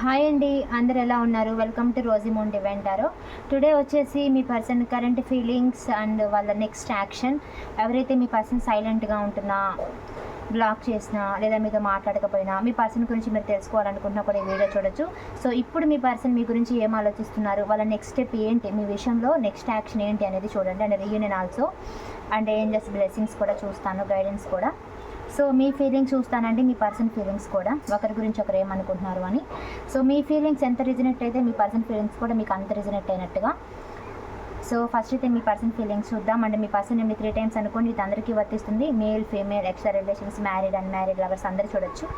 Hi అండి. అందరు ఎలా ఉన్నారు? వెల్కమ్ టు రోజీమోన్ డివెంటారో టుడే వచ్చేసి మీ పర్సన్ కరెంట్ ఫీలింగ్స్ అండ్ వాళ్ళ నెక్స్ట్ యాక్షన్ ఎవరైతే మీ పర్సన్ సైలెంట్గా ఉంటున్నా బ్లాక్ చేసినా లేదా మీతో మాట్లాడకపోయినా మీ పర్సన్ గురించి మీరు తెలుసుకోవాలనుకుంటున్నా కూడా ఈ వీడియో చూడొచ్చు. సో ఇప్పుడు మీ పర్సన్ మీ గురించి ఏం ఆలోచిస్తున్నారు? వాళ్ళ నెక్స్ట్ స్టెప్ ఏంటి? మీ విషయంలో నెక్స్ట్ యాక్షన్ ఏంటి అనేది చూడండి. And reunion also and angels blessings కూడా చూస్తాను గైడెన్స్ కూడా. సో మీ ఫీలింగ్స్ చూస్తానండి మీ పర్సన్ ఫీలింగ్స్ కూడా. ఒకరి గురించి ఒకరు ఏమనుకుంటున్నారు అని. సో మీ ఫీలింగ్స్ ఎంత రిజనెట్ అయితే మీ పర్సన్ ఫీలింగ్స్ కూడా మీకు అంత రిజనెట్ అయినట్టుగా. సో ఫస్ట్ అయితే మీ పర్సన్ ఫీలింగ్స్ చూద్దాం. అంటే మీ పర్సన్ మీ త్రీ టైమ్స్ అనుకోండి ఇది అందరికీ వర్తిస్తుంది. Male female extra relations married unmarried lovers అందరూ చూడొచ్చు.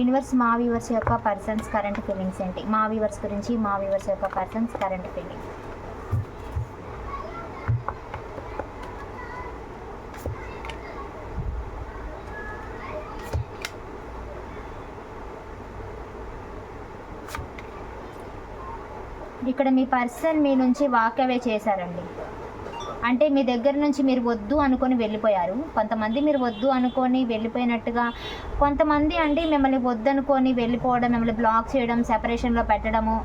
యూనివర్స్ మా వ్యూవర్స్ యొక్క పర్సన్స్ కరెంట్ ఫీలింగ్స్ ఏంటి? మా వ్యూవర్స్ గురించి మా వ్యూవర్స్ యొక్క పర్సన్స్ కరెంట్ ఫీలింగ్స్ ఇక్కడ మీ పర్సన్ మీ నుంచి వాక్ అవే చేశారండి. అంటే మీ దగ్గర నుంచి మీరు వద్దు అనుకొని వెళ్ళిపోయారు. కొంతమంది మీరు వద్దు అనుకొని వెళ్ళిపోయినట్టుగా కొంతమంది అండి మిమ్మల్ని వద్దు అనుకొని వెళ్ళిపోవడం మిమ్మల్ని బ్లాక్ చేయడం సెపరేషన్లో పెట్టడము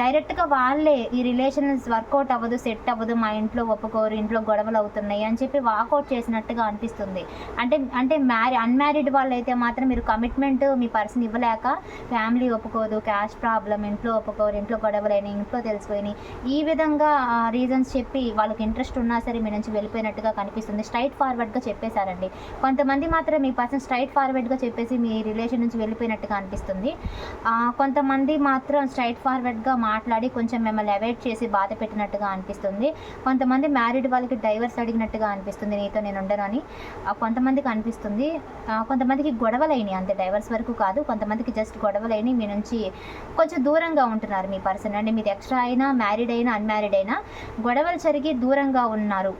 డైరెక్ట్గా వాళ్ళే ఈ రిలేషన్స్ వర్కౌట్ అవ్వదు సెట్ అవ్వదు మా ఇంట్లో ఒప్పుకోరు ఇంట్లో గొడవలు అవుతున్నాయి అని చెప్పి వాకౌట్ చేసినట్టుగా అనిపిస్తుంది. అంటే అంటే మ్యారీ అన్మ్యారీడ్ వాళ్ళు అయితే మాత్రం మీరు కమిట్మెంట్ మీ పర్సన్ ఇవ్వలేక ఫ్యామిలీ ఒప్పుకోదు క్యాష్ ప్రాబ్లం ఇంట్లో ఒప్పుకోరు ఇంట్లో గొడవలైన ఇంట్లో తెలిసిపోయినాయి ఈ విధంగా రీజన్స్ చెప్పి వాళ్ళకి ఇంట్రెస్ట్ ఉన్నా సరే మీ నుంచి వెళ్ళిపోయినట్టుగా కనిపిస్తుంది. స్ట్రైట్ ఫార్వర్డ్గా చెప్పేశారండి. కొంతమంది మాత్రం మీ పర్సన్ స్ట్రైట్ ఫార్వర్డ్గా చెప్పేసి మీ రిలేషన్ నుంచి వెళ్ళిపోయినట్టుగా అనిపిస్తుంది. కొంతమంది మాత్రం స్ట్రైట్ ఫార్వర్డ్గా మాట్లాడి కొంచెం మిమ్మల్ని అవాయిడ్ చేసి బాధ పెట్టినట్టుగా అనిపిస్తుంది. కొంతమంది మ్యారీడ్ వాళ్ళకి డైవర్స్ అడిగినట్టుగా అనిపిస్తుంది. నీతో నేను ఉండను అని. కొంతమందికి అనిపిస్తుంది. కొంతమందికి గొడవలైనవి అంతే డైవర్స్ వరకు కాదు. కొంతమందికి జస్ట్ గొడవలైనవి మీ నుంచి కొంచెం దూరంగా ఉంటున్నారు మీ పర్సన్ అంటే మీది ఎక్స్ట్రా అయినా మ్యారీడ్ అయినా అన్మ్యారీడ్ అయినా గొడవలు జరిగి దూరంగా ఉన్నారు.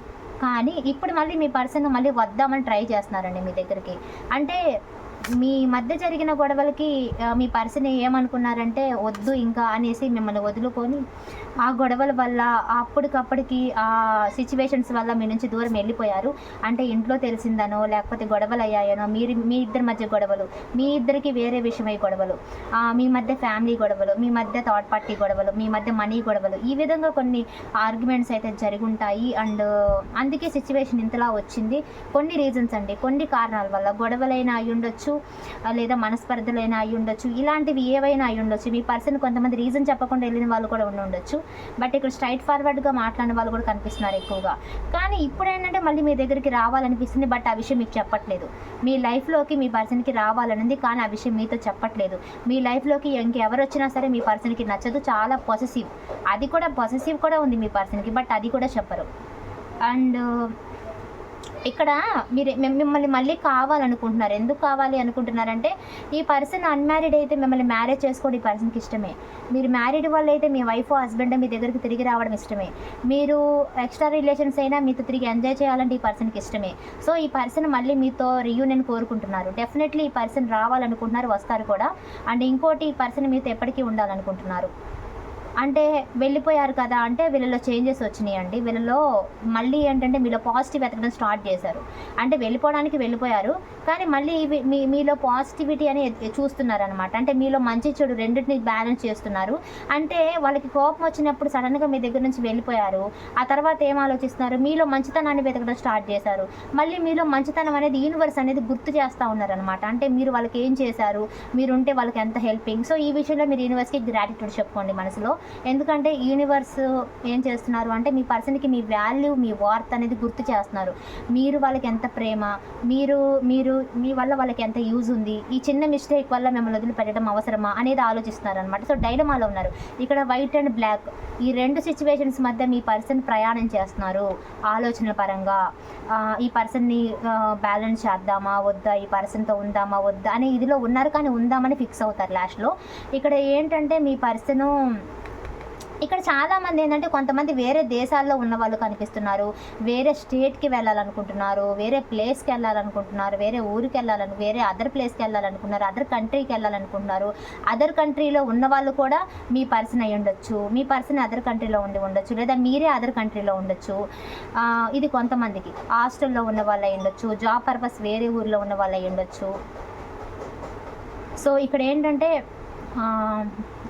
కానీ ఇప్పుడు మళ్ళీ మీ పర్సన్ మళ్ళీ వద్దామని ట్రై చేస్తున్నారండి మీ దగ్గరికి. అంటే మీ మధ్య జరిగిన గొడవలకి మీ పర్సన్ ఏమనుకున్నారంటే వద్దు ఇంకా అనేసి మిమ్మల్ని వదులుకొని ఆ గొడవల వల్ల అప్పటికప్పటికి ఆ సిచ్యువేషన్స్ వల్ల మీ నుంచి దూరం వెళ్ళిపోయారు. అంటే ఇంట్లో తెలిసిందనో లేకపోతే గొడవలు అయ్యాయనో మీరు మీ ఇద్దరి మధ్య గొడవలు మీ ఇద్దరికి వేరే విషయమై గొడవలు మీ మధ్య ఫ్యామిలీ గొడవలు మీ మధ్య థర్డ్ పార్టీ గొడవలు మీ మధ్య మనీ గొడవలు ఈ విధంగా కొన్ని ఆర్గ్యుమెంట్స్ అయితే జరుగుంటాయి. అండ్ అందుకే సిచ్యువేషన్ ఇంతలా వచ్చింది. కొన్ని రీజన్స్ అండి. కొన్ని కారణాల వల్ల గొడవలైనా అయి ఉండొచ్చు లేదా మనస్పర్ధలైనా అయి ఉండొచ్చు. ఇలాంటివి ఏవైనా అయి ఉండొచ్చు. మీ పర్సన్ కొంతమంది రీజన్ చెప్పకుండా వెళ్ళిన వాళ్ళు కూడా ఉండి ఉండొచ్చు. బట్ ఇక్కడ స్ట్రైట్ ఫార్వర్డ్గా మాట్లాడిన వాళ్ళు కూడా కనిపిస్తున్నారు ఎక్కువగా. కానీ ఇప్పుడు ఏంటంటే మళ్ళీ మీ దగ్గరికి రావాలనిపిస్తుంది బట్ ఆ విషయం మీకు చెప్పట్లేదు. మీ లైఫ్లోకి మీ పర్సన్కి రావాలనుంది కానీ ఆ విషయం మీతో చెప్పట్లేదు. మీ లైఫ్లోకి ఇంకెవరు వచ్చినా సరే మీ పర్సన్కి నచ్చదు. చాలా పొసెసివ్ అది కూడా పొసెసివ్ కూడా ఉంది మీ పర్సన్కి బట్ అది కూడా చెప్పరు. అండ్ ఇక్కడ మీరు మిమ్మల్ని మళ్ళీ కావాలనుకుంటున్నారు. ఎందుకు కావాలి అనుకుంటున్నారంటే ఈ పర్సన్ అన్మ్యారీడ్ అయితే మిమ్మల్ని మ్యారేజ్ చేసుకోవడం ఈ పర్సన్కి ఇష్టమే. మీరు మ్యారీడ్ వాళ్ళు అయితే మీ వైఫ్ హస్బెండ్ మీ దగ్గరికి తిరిగి రావడం ఇష్టమే. మీరు ఎక్స్ట్రా రిలేషన్స్ అయినా మీతో తిరిగి ఎంజాయ్ చేయాలంటే ఈ పర్సన్కి ఇష్టమే. సో ఈ పర్సన్ మళ్ళీ మీతో రియూనియన్ కోరుకుంటున్నారు. డెఫినెట్లీ ఈ పర్సన్ రావాలనుకుంటున్నారు వస్తారు కూడా. అండ్ ఇంకోటి ఈ పర్సన్ మీతో ఎప్పటికీ ఉండాలనుకుంటున్నారు. అంటే వెళ్ళిపోయారు కదా అంటే వీళ్ళలో చేంజెస్ వచ్చినాయి అండి వీళ్ళలో మళ్ళీ ఏంటంటే మీలో పాజిటివ్ ఎతకడం స్టార్ట్ చేశారు. అంటే వెళ్ళిపోవడానికి వెళ్ళిపోయారు. కానీ మళ్ళీ మీ మీలో పాజిటివిటీ అని చూస్తున్నారనమాట అంటే మీలో మంచి చెడు రెండింటిని బ్యాలెన్స్ చేస్తున్నారు. అంటే వాళ్ళకి కోపం వచ్చినప్పుడు సడన్గా మీ దగ్గర నుంచి వెళ్ళిపోయారు. ఆ తర్వాత ఏం ఆలోచిస్తున్నారు? మీలో మంచితనాన్ని వెతకడం స్టార్ట్ చేశారు. మళ్ళీ మీలో మంచితనం అనేది యూనివర్స్ అనేది గుర్తు చేస్తూ ఉన్నారనమాట అంటే మీరు వాళ్ళకి ఏం చేశారు? మీరు ఉంటే వాళ్ళకి ఎంత హెల్పింగ్ సో ఈ విషయంలో మీరు యూనివర్స్కి గ్రాటిట్యూడ్ చెప్పుకోండి మనసులో. ఎందుకంటే యూనివర్స్ ఏం చేస్తున్నారు అంటే మీ పర్సన్కి మీ వాల్యూ మీ వార్త్ అనేది గుర్తు చేస్తున్నారు. మీరు వాళ్ళకి ఎంత ప్రేమ మీరు మీరు మీ వల్ల వాళ్ళకి ఎంత యూజ్ ఉంది ఈ చిన్న మిస్టేక్ వల్ల మిమ్మల్ని వదిలిపెట్టడం అవసరమా అనేది ఆలోచిస్తున్నారు అనమాట సో డైలమాలో ఉన్నారు. ఇక్కడ వైట్ అండ్ బ్లాక్ ఈ రెండు సిచ్యువేషన్స్ మధ్య మీ పర్సన్ ప్రయాణం చేస్తున్నారు ఆలోచనల పరంగా. ఈ పర్సన్ని బ్యాలెన్స్ చేద్దామా వద్దా ఈ పర్సన్తో ఉందామా వద్దా అనే ఇదిలో ఉన్నారు కానీ ఉందామని ఫిక్స్ అవుతారు లాస్ట్లో ఇక్కడ ఏంటంటే మీ పర్సను ఇక్కడ చాలా మంది ఏంటంటే కొంతమంది వేరే దేశాల్లో ఉన్న వాళ్ళు కనిపిస్తున్నారు. వేరే స్టేట్కి వెళ్ళాలనుకుంటున్నారు. వేరే ప్లేస్కి వెళ్ళాలనుకుంటున్నారు. వేరే ఊరికి వెళ్ళాలని వేరే అదర్ ప్లేస్కి వెళ్ళాలనుకుంటున్నారు. అదర్ కంట్రీకి వెళ్ళాలనుకుంటున్నారు. అదర్ కంట్రీలో ఉన్న వాళ్ళు కూడా మీ పర్సన్ అయి ఉండొచ్చు. మీ పర్సన్ అదర్ కంట్రీలో ఉండి ఉండొచ్చు. లేదా మీరే అదర్ కంట్రీలో ఉండొచ్చు. ఇది కొంతమందికి. హాస్టల్లో ఉన్న వాళ్ళు అయి ఉండొచ్చు. జాబ్ పర్పస్ వేరే ఊర్లో ఉన్న వాళ్ళు అయి ఉండొచ్చు. సో ఇక్కడ ఏంటంటే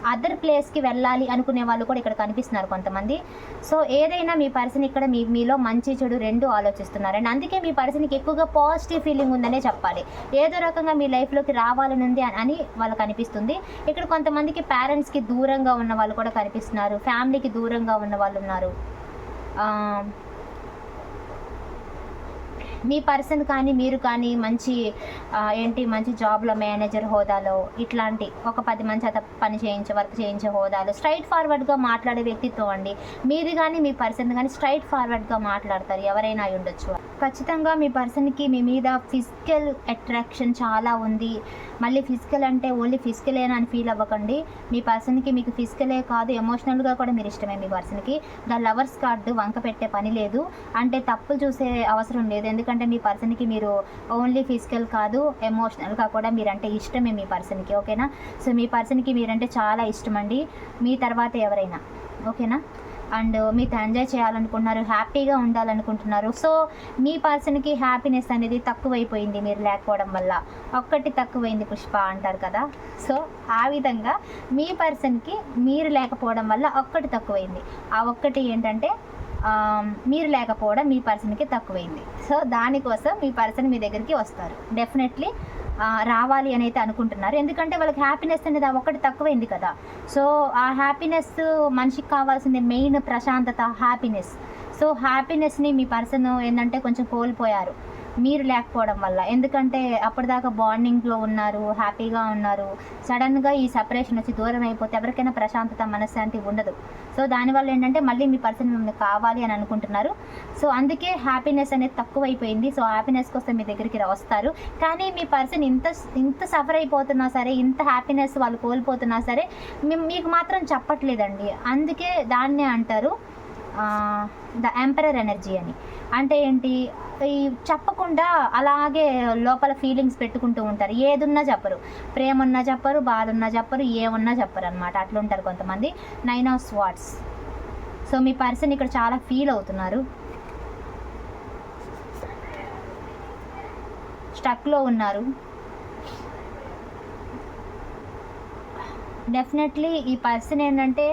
అదర్ ప్లేస్కి వెళ్ళాలి అనుకునే వాళ్ళు కూడా ఇక్కడ కనిపిస్తున్నారు కొంతమంది. సో ఏదైనా మీ పర్సన్ ఇక్కడ మీ మీలో మంచి చెడు రెండు ఆలోచిస్తున్నారు. అండ్ అందుకే మీ పర్సన్కి ఎక్కువగా పాజిటివ్ ఫీలింగ్ ఉందనే చెప్పాలి. ఏదో రకంగా మీ లైఫ్లోకి రావాలని ఉంది అని- వాళ్ళకి అనిపిస్తుంది. ఇక్కడ కొంతమందికి పేరెంట్స్కి దూరంగా ఉన్న వాళ్ళు కూడా కనిపిస్తున్నారు. ఫ్యామిలీకి దూరంగా ఉన్న వాళ్ళు ఉన్నారు. మీ పర్సన్ కానీ మీరు కానీ మంచి ఏంటి మంచి జాబ్లో మేనేజర్ హోదాలో ఇట్లాంటి ఒక పది మంది చేత పని చేయించే వర్క్ చేయించే హోదాలో స్ట్రైట్ ఫార్వర్డ్గా మాట్లాడే వ్యక్తిత్వం అండి. మీది కానీ మీ పర్సన్ కానీ స్ట్రైట్ ఫార్వర్డ్గా మాట్లాడతారు. ఎవరైనా ఉండొచ్చు. ఖచ్చితంగా మీ పర్సన్కి మీ మీద ఫిజికల్ అట్రాక్షన్ చాలా ఉంది. మళ్ళీ ఫిజికల్ అంటే ఓన్లీ ఫిజికలేనా అని ఫీల్ అవ్వకండి. మీ పర్సన్కి మీకు ఫిజికలే కాదు ఎమోషనల్గా కూడా మీరు ఇష్టమే మీ పర్సన్కి. ద లవర్స్ కార్డు వంక పెట్టే పని లేదు. అంటే తప్పులు చూసే అవసరం లేదు. ఎందుకంటే ఎందుకంటే మీ పర్సన్కి మీరు ఓన్లీ ఫిజికల్ కాదు ఎమోషనల్గా కూడా మీరంటే ఇష్టమే మీ పర్సన్కి ఓకేనా? సో మీ పర్సన్కి మీరంటే చాలా ఇష్టం అండి మీ తర్వాత ఎవరైనా ఓకేనా? అండ్ మీతో ఎంజాయ్ చేయాలనుకుంటున్నారు హ్యాపీగా ఉండాలనుకుంటున్నారు. సో మీ పర్సన్కి హ్యాపీనెస్ అనేది తక్కువైపోయింది మీరు లేకపోవడం వల్ల. ఒక్కటి తక్కువైంది పుష్ప అంటారు కదా? సో ఆ విధంగా మీ పర్సన్కి మీరు లేకపోవడం వల్ల ఒక్కటి తక్కువైంది. ఆ ఒక్కటి ఏంటంటే మీరు లేకపోవడం మీ పర్సన్కి తక్కువైంది. సో దానికోసం మీ పర్సన్ మీ దగ్గరికి వస్తారు. డెఫినెట్లీ రావాలి అని అయితే అనుకుంటున్నారు. ఎందుకంటే వాళ్ళకి హ్యాపీనెస్ అనేది ఆ ఒక్కటి తక్కువైంది కదా. సో ఆ హ్యాపీనెస్ మనిషికి కావాల్సింది మెయిన్ ప్రశాంతత హ్యాపీనెస్. సో హ్యాపీనెస్ని మీ పర్సన్ ఏంటంటే కొంచెం కోల్పోయారు. మీరు లేకపోవడం వల్ల. ఎందుకంటే అప్పటిదాకా బాండింగ్లో ఉన్నారు హ్యాపీగా ఉన్నారు. సడన్గా ఈ సపరేషన్ వచ్చి దూరం అయిపోతే ఎవరికైనా ప్రశాంతత మనశ్శాంతి ఉండదు. సో దానివల్ల ఏంటంటే మళ్ళీ మీ పర్సన్ మిమ్మల్ని కావాలి అని అనుకుంటున్నారు. సో అందుకే హ్యాపీనెస్ అనేది తక్కువైపోయింది. సో హ్యాపీనెస్ కోసం మీ దగ్గరికి రా- వస్తారు. కానీ మీ పర్సన్ ఇంత ఇంత సఫర్ అయిపోతున్నా సరే ఇంత హ్యాపీనెస్ వాళ్ళు కోల్పోతున్నా సరే మీకు మాత్రం చెప్పట్లేదండి. అందుకే దాన్నే అంటారు. ద ఎంపరర్ ఎనర్జీ అని. అంటే ఏంటి? ఈ చెప్పకుండా అలాగే లోపల ఫీలింగ్స్ పెట్టుకుంటూ ఉంటారు. ఏదున్నా చెప్పరు. ప్రేమ ఉన్నా చెప్పరు బాధ ఉన్నా చెప్పరు ఏమున్నా చెప్పరు అనమాట అట్లా ఉంటారు కొంతమంది. నైన్ ఆఫ్ స్వాట్స్ సో మీ పర్సన్ ఇక్కడ చాలా ఫీల్ అవుతున్నారు. స్టక్లో ఉన్నారు. డెఫినెట్లీ ఈ పర్సన్ ఏంటంటే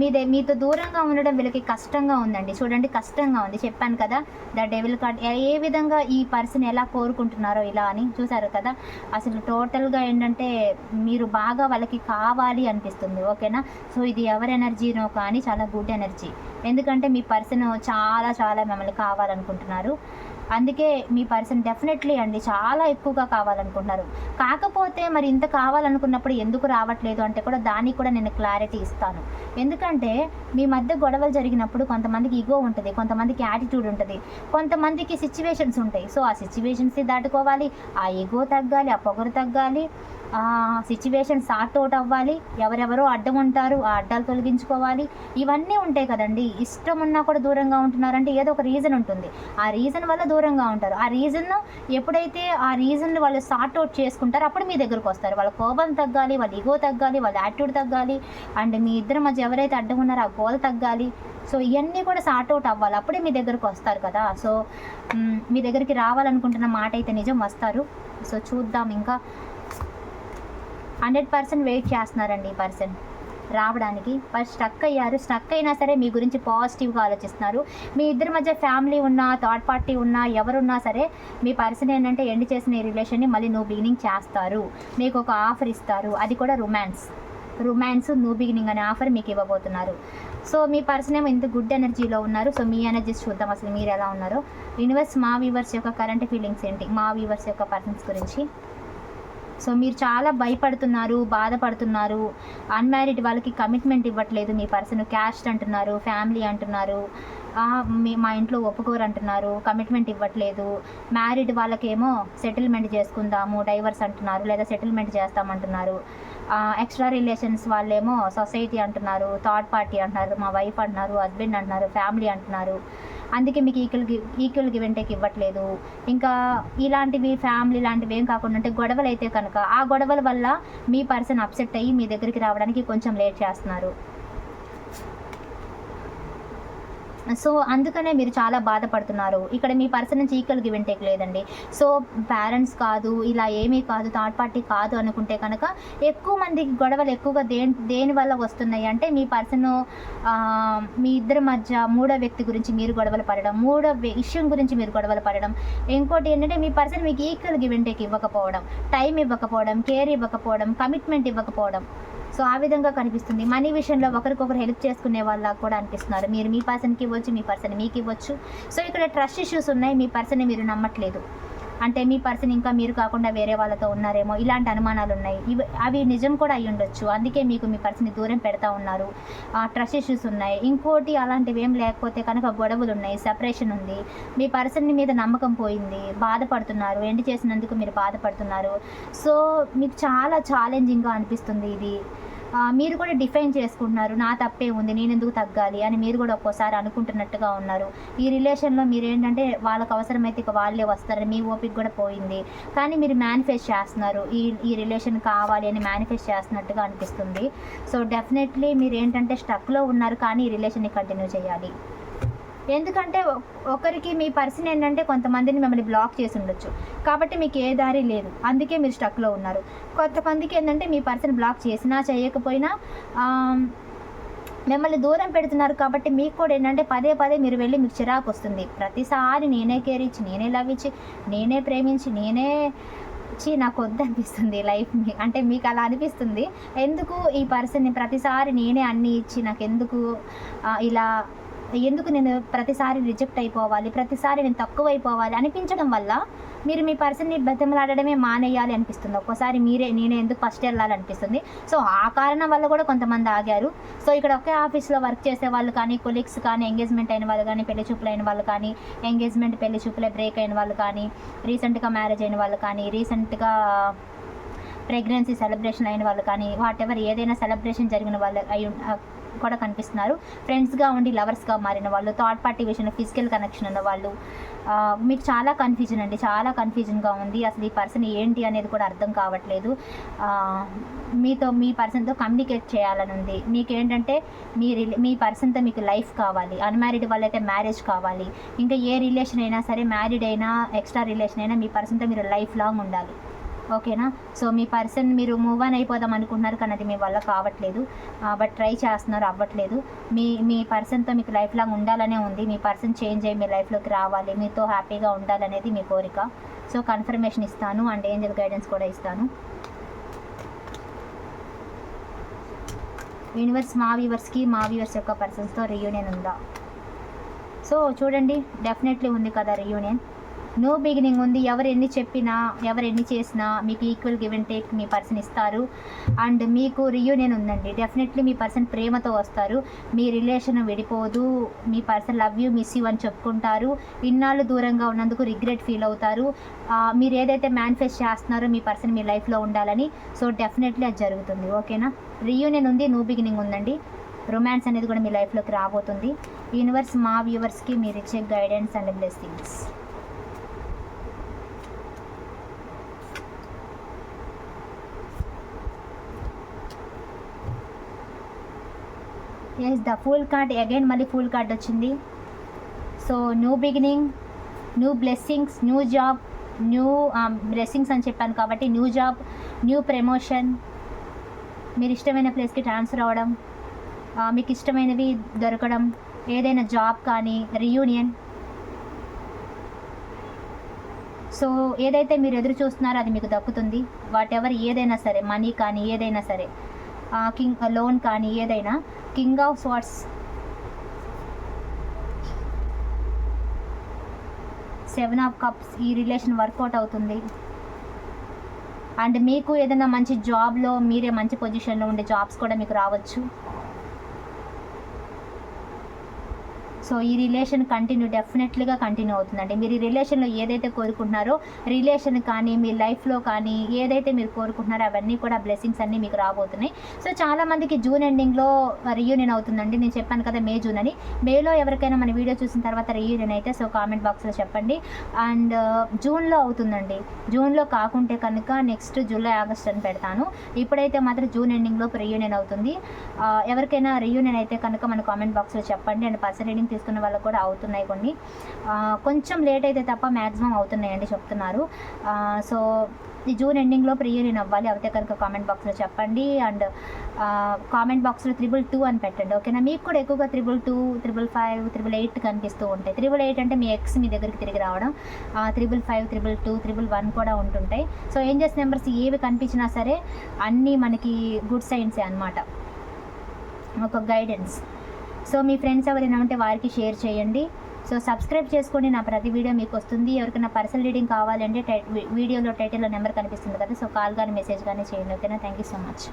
మీదే మీతో దూరంగా ఉండడం వీళ్ళకి కష్టంగా ఉందండి. చూడండి కష్టంగా ఉంది. చెప్పాను కదా ద డెవిల్ కార్డ్ ఏ విధంగా ఈ పర్సన్ ఎలా కోరుకుంటున్నారో ఇలా అని చూసారు కదా. అసలు టోటల్గా ఏంటంటే మీరు బాగా వాళ్ళకి కావాలి అనిపిస్తుంది ఓకేనా? సో ఇది ఎవరి ఎనర్జీనో కానీ చాలా గుడ్ ఎనర్జీ. ఎందుకంటే మీ పర్సన్ చాలా చాలా మిమ్మల్ని కావాలనుకుంటున్నారు. అందుకే మీ పర్సన్ డెఫినెట్లీ అండి చాలా ఎక్కువగా కావాలనుకుంటున్నారు. కాకపోతే మరి ఇంత కావాలనుకున్నప్పుడు ఎందుకు రావట్లేదు అంటే కూడా దానికి కూడా నేను క్లారిటీ ఇస్తాను. ఎందుకంటే మీ మధ్య గొడవలు జరిగినప్పుడు కొంతమందికి ఈగో ఉంటుంది కొంతమందికి యాటిట్యూడ్ ఉంటుంది కొంతమందికి సిచ్యువేషన్స్ ఉంటాయి. సో ఆ సిచ్యువేషన్స్ దాటుకోవాలి ఆ ఈగో తగ్గాలి ఆ పొగరు తగ్గాలి సిచ్యువేషన్ సార్ట్ అవుట్ అవ్వాలి. ఎవరెవరో అడ్డం ఉంటారు ఆ అడ్డాలు తొలగించుకోవాలి. ఇవన్నీ ఉంటాయి కదండి. ఇష్టం ఉన్నా కూడా దూరంగా ఉంటున్నారంటే ఏదో ఒక రీజన్ ఉంటుంది. ఆ రీజన్ వల్ల దూరంగా ఉంటారు. ఆ రీజన్ ఎప్పుడైతే ఆ రీజన్ వాళ్ళు సార్ట్ అవుట్ చేసుకుంటారో అప్పుడు మీ దగ్గరకు వస్తారు. వాళ్ళ కోపం తగ్గాలి వాళ్ళ ఈగో తగ్గాలి వాళ్ళ యాటిట్యూడ్ తగ్గాలి. అండ్ మీ ఇద్దరు మధ్య ఎవరైతే అడ్డం ఉన్నారో ఆ గోల తగ్గాలి. సో ఇవన్నీ కూడా సార్ట్ అవుట్ అవ్వాలి. అప్పుడే మీ దగ్గరకు వస్తారు కదా. సో మీ దగ్గరికి రావాలనుకుంటున్న మాట అయితే నిజం వస్తారు. సో చూద్దాం ఇంకా. హండ్రెడ్ పర్సెంట్ వెయిట్ చేస్తున్నారండి ఈ పర్సన్. రావడానికి. ఫస్ట్ స్టక్ అయ్యారు. స్టక్ అయినా సరే మీ గురించి పాజిటివ్గా ఆలోచిస్తున్నారు. మీ ఇద్దరి మధ్య ఫ్యామిలీ ఉన్నా థర్డ్ పార్టీ ఉన్నా ఎవరున్నా సరే మీ పర్సన్ ఏంటంటే ఎండ్ చేసిన ఈ రిలేషన్ని మళ్ళీ నువ్వు బిగినింగ్ చేస్తారు. మీకు ఒక ఆఫర్ ఇస్తారు. అది కూడా రొమాన్స్. రొమాన్స్ న్యూ బిగినింగ్ అనే ఆఫర్ మీకు ఇవ్వబోతున్నారు. సో మీ పర్సన్ ఏమో ఇంత గుడ్ ఎనర్జీలో ఉన్నారు. సో మీ ఎనర్జీస్ చూద్దాం అసలు మీరు ఎలా ఉన్నారో. యూనివర్స్ మా వ్యూవర్స్ యొక్క కరెంట్ ఫీలింగ్స్ ఏంటి? మా వ్యూవర్స్ యొక్క పర్సన్స్ గురించి. సో మీరు చాలా భయపడుతున్నారు బాధపడుతున్నారు. అన్మ్యారీడ్ వాళ్ళకి కమిట్మెంట్ ఇవ్వట్లేదు మీ పర్సన్ క్యాస్ట్ అంటున్నారు ఫ్యామిలీ అంటున్నారు. మీ మా ఇంట్లో ఒప్పుకోరు అంటున్నారు కమిట్మెంట్ ఇవ్వట్లేదు. మ్యారీడ్ వాళ్ళకేమో సెటిల్మెంట్ చేసుకుందాము డైవర్స్ అంటున్నారు లేదా సెటిల్మెంట్ చేస్తామంటున్నారు. ఎక్స్ట్రా రిలేషన్స్ వాళ్ళేమో సొసైటీ అంటున్నారు థర్డ్ పార్టీ అంటున్నారు మా వైఫ్ అంటున్నారు హస్బెండ్ అంటున్నారు ఫ్యామిలీ అంటున్నారు. అందుకే మీకు equal equal give and take ఇవ్వట్లేదు. ఇంకా ఇలాంటివి ఫ్యామిలీ లాంటివి ఏం కాకుండా అంటే గొడవలు అయితే కనుక ఆ గొడవల వల్ల మీ పర్సన్ అప్సెట్ అయ్యి మీ దగ్గరికి రావడానికి కొంచెం లేట్ చేస్తున్నారు. సో అందుకనే మీరు చాలా బాధపడుతున్నారు. ఇక్కడ మీ పర్సన్ నుంచి ఈక్వల్ గివెన్ టేక్ లేదండి. సో పేరెంట్స్ కాదు ఇలా ఏమీ కాదు థర్డ్ పార్టీ కాదు అనుకుంటే కనుక ఎక్కువ మందికి గొడవలు ఎక్కువగా దేని దేని వల్ల వస్తున్నాయి అంటే మీ పర్సన్ మీ ఇద్దరి మధ్య మూడో వ్యక్తి గురించి మీరు గొడవలు పడడం మూడో విషయం గురించి మీరు గొడవలు పడడం ఇంకోటి ఏంటంటే మీ పర్సన్ మీకు ఈక్వల్ గివెన్ టేక్ ఇవ్వకపోవడం టైం ఇవ్వకపోవడం కేర్ ఇవ్వకపోవడం కమిట్మెంట్ ఇవ్వకపోవడం. సో ఆ విధంగా కనిపిస్తుంది. మనీ విషయంలో ఒకరికొకరు హెల్ప్ చేసుకునే వాళ్ళ కూడా అనిపిస్తున్నారు. మీరు మీ పర్సన్కి ఇవ్వచ్చు మీ పర్సన్ మీకు ఇవ్వచ్చు. సో ఇక్కడ ట్రస్ట్ ఇష్యూస్ ఉన్నాయి. మీ పర్సన్ని మీరు నమ్మట్లేదు. అంటే మీ పర్సన్ ఇంకా మీరు కాకుండా వేరే వాళ్ళతో ఉన్నారేమో ఇలాంటి అనుమానాలు ఉన్నాయి. ఇవి అవి నిజం కూడా అయి ఉండొచ్చు. అందుకే మీకు మీ పర్సన్ని దూరం పెడతా ఉన్నారు. ట్రస్ట్ ఇష్యూస్ ఉన్నాయి. ఇంకోటి అలాంటివి ఏం లేకపోతే కనుక గొడవలు ఉన్నాయి సెపరేషన్ ఉంది. మీ పర్సన్ మీద నమ్మకం పోయింది. బాధపడుతున్నారు. ఎండ్ చేసినందుకు మీరు బాధపడుతున్నారు. సో మీకు చాలా ఛాలెంజింగ్గా అనిపిస్తుంది ఇది. మీరు కూడా డిఫైన్ చేసుకుంటున్నారు నా తప్పే ఉంది నేను ఎందుకు తగ్గాలి అని మీరు కూడా ఒక్కోసారి అనుకుంటున్నట్టుగా ఉన్నారు. ఈ రిలేషన్లో మీరు ఏంటంటే వాళ్ళకి అవసరమైతే ఇక వాళ్ళే వస్తారని మీ ఓపిక కూడా పోయింది. కానీ మీరు మేనిఫెస్ట్ చేస్తున్నారు ఈ ఈ రిలేషన్ కావాలి అని మేనిఫెస్ట్ చేస్తున్నట్టుగా అనిపిస్తుంది. సో డెఫినెట్లీ మీరు ఏంటంటే స్టక్లో ఉన్నారు కానీ ఈ రిలేషన్ని కంటిన్యూ చేయాలి. ఎందుకంటే ఒ- ఒకరికి మీ పర్సన్ ఏంటంటే కొంతమందిని మిమ్మల్ని బ్లాక్ చేసి ఉండొచ్చు. కాబట్టి మీకు ఏ దారి లేదు. అందుకే మీరు స్టక్లో ఉన్నారు. కొంతమందికి ఏంటంటే మీ పర్సన్ బ్లాక్ చేసినా చేయకపోయినా మిమ్మల్ని దూరం పెడుతున్నారు కాబట్టి మీకు కూడా ఏంటంటే పదే పదే మీరు వెళ్ళి మీకు చిరాకు వస్తుంది. ప్రతిసారి నేనే కేర్ ఇచ్చి నేనే లవ్ ఇచ్చి నేనే ప్రేమించి నేనే చి నాకు వద్దు అనిపిస్తుంది లైఫ్ అంటే మీకు అలా అనిపిస్తుంది. ఎందుకు ఈ పర్సన్ని ప్రతిసారి నేనే అన్నీ ఇచ్చి నాకు ఎందుకు ఇలా ఎందుకు నేను ప్రతిసారి రిజెక్ట్ అయిపోవాలి? ప్రతిసారి నేను తక్కువ అయిపోవాలి? అనిపించడం వల్ల మీరు మీ పర్సన్ని బతిమలాడడమే మానేయాలి అనిపిస్తుంది. ఒక్కోసారి మీరే నేనే ఎందుకు ఫస్ట్ వెళ్ళాలి అనిపిస్తుంది సో ఆ కారణం వల్ల కూడా కొంతమంది ఆగారు. సో ఇక్కడ ఒకే ఆఫీస్లో వర్క్ చేసే వాళ్ళు కానీ కొలీగ్స్ కానీ ఎంగేజ్మెంట్ అయిన వాళ్ళు కానీ పెళ్ళి చూపులు అయిన వాళ్ళు కానీ ఎంగేజ్మెంట్ పెళ్ళి చూపులే బ్రేక్ అయిన వాళ్ళు కానీ రీసెంట్గా మ్యారేజ్ అయిన వాళ్ళు కానీ రీసెంట్గా ప్రెగ్నెన్సీ సెలబ్రేషన్ అయిన వాళ్ళు కానీ వాట్ ఎవర్ ఏదైనా సెలబ్రేషన్ జరిగిన వాళ్ళు అయి కూడా కనిపిస్తున్నారు. ఫ్రెండ్స్గా ఉండి లవర్స్గా మారిన వాళ్ళు థర్డ్ పార్టీ విషయంలో ఫిజికల్ కనెక్షన్ ఉన్న వాళ్ళు మీకు చాలా కన్ఫ్యూజన్ అండి. చాలా కన్ఫ్యూజన్గా ఉంది. అసలు ఈ పర్సన్ ఏంటి అనేది కూడా అర్థం కావట్లేదు. మీతో మీ పర్సన్తో కమ్యూనికేట్ చేయాలని ఉంది. మీకేంటంటే మీ రిలే మీ పర్సన్తో మీకు లైఫ్ కావాలి. అన్మ్యారీడ్ వాళ్ళైతే మ్యారేజ్ కావాలి. ఇంకా ఏ రిలేషన్ అయినా సరే మ్యారీడ్ అయినా ఎక్స్ట్రా రిలేషన్ అయినా మీ పర్సన్తో మీరు లైఫ్ లాంగ్ ఉండాలి. ఓకేనా? సో మీ పర్సన్ మీరు మూవ్ ఆన్ అయిపోదాం అనుకుంటున్నారు కానీ అది మీ వల్ల కావట్లేదు. బట్ ట్రై చేస్తున్నారు అవ్వట్లేదు. మీ మీ పర్సన్తో మీకు లైఫ్ లాంగ్ ఉండాలనే ఉంది. మీ పర్సన్ చేంజ్ అయ్యి మీ లైఫ్లోకి రావాలి. మీతో హ్యాపీగా ఉండాలనేది మీ కోరిక. సో కన్ఫర్మేషన్ ఇస్తాను అండ్ ఏంజల్ గైడెన్స్ కూడా ఇస్తాను. యూనివర్స్ మా వ్యూవర్స్కి మా వ్యూవర్స్ యొక్క పర్సన్స్తో రియూనియన్ ఉందా? సో చూడండి. డెఫినెట్లీ ఉంది కదా రియూనియన్ నో బిగినింగ్ ఉంది. ఎవరు ఎన్ని చెప్పినా ఎవరు ఎన్ని చేసినా మీకు ఈక్వల్ గివ్ అండ్ టేక్ మీ పర్సన్ ఇస్తారు. అండ్ మీకు రియూనియన్ ఉందండి. డెఫినెట్లీ మీ పర్సన్ ప్రేమతో వస్తారు. మీ రిలేషన్ విడిపోదు. మీ person love you miss you అని చెప్పుకుంటారు. ఇన్నాళ్ళు దూరంగా ఉన్నందుకు రిగ్రెట్ ఫీల్ అవుతారు. మీరు ఏదైతే మేనిఫెస్ట్ చేస్తున్నారో మీ పర్సన్ మీ లైఫ్లో ఉండాలని. సో డెఫినెట్లీ అది జరుగుతుంది. ఓకేనా రియూనియన్ ఉంది న్యూ బిగినింగ్ ఉందండి. రొమాన్స్ అనేది కూడా మీ లైఫ్లోకి రాబోతుంది. యూనివర్స్ మా వ్యూవర్స్కి మీరు ఇచ్చే guidance and blessings as the fool card again మళ్ళీ ఫుల్ కార్డ్ వచ్చింది. So new beginning new blessings new job new blessings అని చెప్పాను కాబట్టి న్యూ జాబ్ న్యూ ప్రమోషన్ మీరు ఇష్టమైన ప్లేస్కి ట్రాన్స్ఫర్ అవ్వడం మీకు ఇష్టమైనవి దొరకడం ఏదైనా జాబ్ కానీ రియూనియన్ సో ఏదైతే మీరు ఎదురు చూస్తున్నారో అది మీకు దక్కుతుంది. వాట్ ఎవర్ ఏదైనా సరే మనీ కానీ ఏదైనా సరే. కింగ్ లోన్ కానీ ఏదైనా king of swords seven of cups ఈ రిలేషన్ వర్కౌట్ అవుతుంది. అండ్ మీకు ఏదైనా మంచి జాబ్లో మీరే మంచి పొజిషన్లో ఉండే జాబ్స్ కూడా మీకు రావచ్చు. సో ఈ రిలేషన్ కంటిన్యూ డెఫినెట్లీగా కంటిన్యూ అవుతుందండి. మీరు ఈ రిలేషన్లో ఏదైతే కోరుకుంటున్నారో రిలేషన్ కానీ మీ లైఫ్లో కానీ ఏదైతే మీరు కోరుకుంటున్నారో అవన్నీ కూడా బ్లెస్సింగ్స్ అన్నీ మీకు రాబోతున్నాయి. సో చాలామందికి జూన్ ఎండింగ్లో రియూనియన్ అవుతుందండి. నేను చెప్పాను కదా మే జూన్ అని. మేలో ఎవరికైనా మన వీడియో చూసిన తర్వాత రియూనియన్ అయితే సో కామెంట్ బాక్స్లో చెప్పండి. అండ్ uh, జూన్లో అవుతుందండి. జూన్లో కాకుంటే కనుక నెక్స్ట్ జూలై ఆగస్ట్ అని పెడతాను. ఇప్పుడైతే మాత్రం జూన్ ఎండింగ్లో రియూనియన్ అవుతుంది. Uh, ఎవరికైనా రియూనియన్ అయితే కనుక మన కామెంట్ బాక్స్లో చెప్పండి. అండ్ పర్సన్ రీడింగ్ చేసుకున్న వాళ్ళకి కూడా అవుతున్నాయి కొన్ని. కొంచెం లేట్ అయితే తప్ప మ్యాక్సిమం అవుతున్నాయండి చెప్తున్నారు. సో ఈ జూన్ ఎండింగ్లో ప్రీ అవ్వాలి. అయితే కనుక కామెంట్ బాక్స్లో చెప్పండి. అండ్ కామెంట్ బాక్స్లో త్రిబుల్ టూ అని పెట్టండి. ఓకేనా? మీకు కూడా ఎక్కువగా triple two triple five triple eight కనిపిస్తూ ఉంటాయి. త్రిబుల్ ఎయిట్ అంటే మీ ఎక్స్ మీ దగ్గరికి తిరిగి రావడం. Triple five triple two triple one కూడా ఉంటుంటాయి. సో ఏంజెస్ నెంబర్స్ ఏవి కనిపించినా సరే అన్నీ మనకి గుడ్ సైన్సే అనమాట ఒక గైడెన్స్. సో మీ ఫ్రెండ్స్ ఎవరైనా ఉంటే వారికి షేర్ చేయండి. సో సబ్స్క్రైబ్ చేసుకోండి నా ప్రతి వీడియో మీకు వస్తుంది. ఎవరికైనా పర్సనల్ రీడింగ్ కావాలంటే టై వీడియోలో టైటిల్లో నెంబర్ కనిపిస్తుంది కదా సో కాల్ కానీ మెసేజ్ కానీ చేయండి. ఓకేనా? Thank you so much.